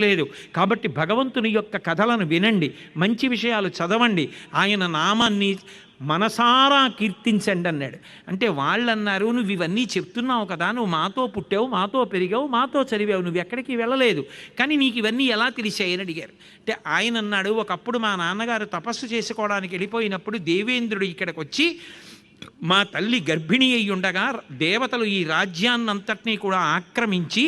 లేదు. కాబట్టి భగవంతుని యొక్క కథలను వినండి మంచి విషయాలు చదవండి. ఆయన నామాన్ని మనసారా కీర్తించండి అన్నాడు. అంటే వాళ్ళు అన్నారు నువ్వు ఇవన్నీ చెప్తున్నావు కదా నువ్వు మాతో పుట్టావు మాతో పెరిగావు మాతో చదివావు నువ్వు ఎక్కడికి వెళ్ళలేదు. కానీ నీకు ఇవన్నీ ఎలా తెలిసాయని అడిగారు. అంటే ఆయన అన్నాడు ఒకప్పుడు మా నాన్నగారు తపస్సు చేసుకోవడానికి వెళ్ళిపోయినప్పుడు దేవేంద్రుడు ఇక్కడికి వచ్చి మా తల్లి గర్భిణి అయి ఉండగా దేవతలు ఈ రాజ్యాన్నంతటినీ కూడా ఆక్రమించి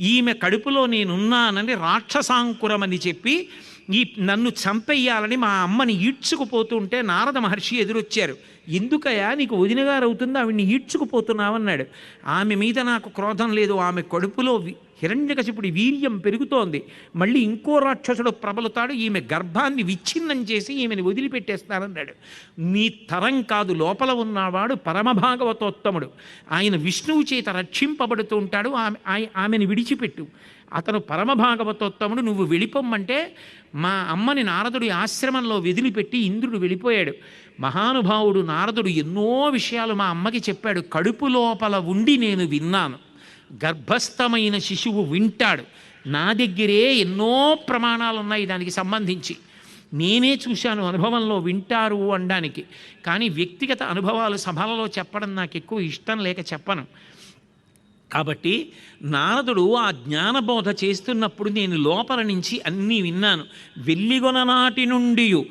ఈమె కడుపులో నేనున్నానని రాక్షసాంకురమని చెప్పి ఈ నన్ను చంపెయ్యాలని మా అమ్మని ఈడ్చుకుపోతుంటే నారద మహర్షి ఎదురొచ్చారు. ఎందుకయ్యా నీకు వదినగారు అవుతుంది ఆవిడ్ని ఈడ్చుకుపోతున్నావన్నాడు. ఆమె మీద నాకు క్రోధం లేదు. ఆమె కడుపులో హిరణ్యకశిపుడి వీర్యం పెరుగుతోంది. మళ్ళీ ఇంకో రాక్షసుడు ప్రబలుతాడు. ఈమె గర్భాన్ని విచ్ఛిన్నం చేసి ఈమెను వదిలిపెట్టేస్తానన్నాడు. నీ తరం కాదు లోపల ఉన్నవాడు పరమభాగవతోత్తముడు. ఆయన విష్ణువు చేత రక్షింపబడుతూ ఉంటాడు. ఆమె ఆయ- ఆమెను విడిచిపెట్టు. అతను పరమభాగవతోత్తముడు. నువ్వు వెళ్ళిపోమ్మంటే మా అమ్మని నారదుడి ఆశ్రమంలో వదిలిపెట్టి ఇంద్రుడు వెళ్ళిపోయాడు. మహానుభావుడు నారదుడు ఎన్నో విషయాలు మా అమ్మకి చెప్పాడు. కడుపు లోపల ఉండి నేను విన్నాను. గర్భస్థమైన శిశువు వింటాడు. నా దగ్గరే ఎన్నో ప్రమాణాలు ఉన్నాయి దానికి సంబంధించి. నేనే చూశాను అనుభవంలో వింటారు అనడానికి. కానీ వ్యక్తిగత అనుభవాలు సభలలో చెప్పడం నాకు ఎక్కువ ఇష్టం లేక చెప్పను. కాబట్టి నారదుడు ఆ జ్ఞానబోధ చేస్తున్నప్పుడు నేను లోపల నుంచి అన్నీ విన్నాను. వెల్లిగొననాటి నుండి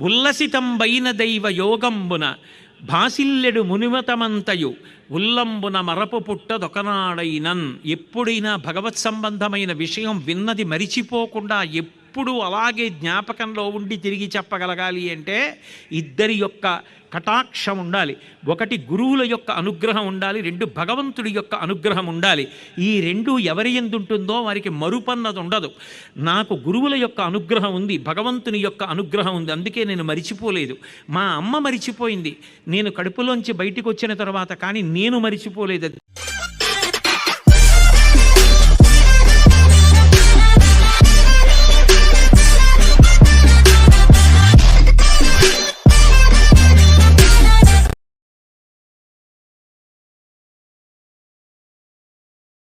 ఉల్లసితంబైన దైవ యోగంబున భాసిల్లెడు మునిమతమంతయు ఉల్లంబున మరపు పుట్టదొకనాడైనన్ ఎప్పుడైనా భగవత్ సంబంధమైన విషయం విన్నది మరిచిపోకుండా ఎప్పుడు అలాగే జ్ఞాపకంలో ఉండి తిరిగి చెప్పగలగాలి అంటే ఇద్దరి యొక్క కటాక్షం ఉండాలి. ఒకటి గురువుల యొక్క అనుగ్రహం ఉండాలి రెండు భగవంతుడి యొక్క అనుగ్రహం ఉండాలి. ఈ రెండు ఎవరి ఎందుంటుందో వారికి మరుపన్నది ఉండదు. నాకు గురువుల యొక్క అనుగ్రహం ఉంది భగవంతుని యొక్క అనుగ్రహం ఉంది అందుకే నేను మరిచిపోలేదు. మా అమ్మ మరిచిపోయింది. నేను కడుపులోంచి బయటకు వచ్చిన తర్వాత కానీ నేను మరిచిపోలేదు.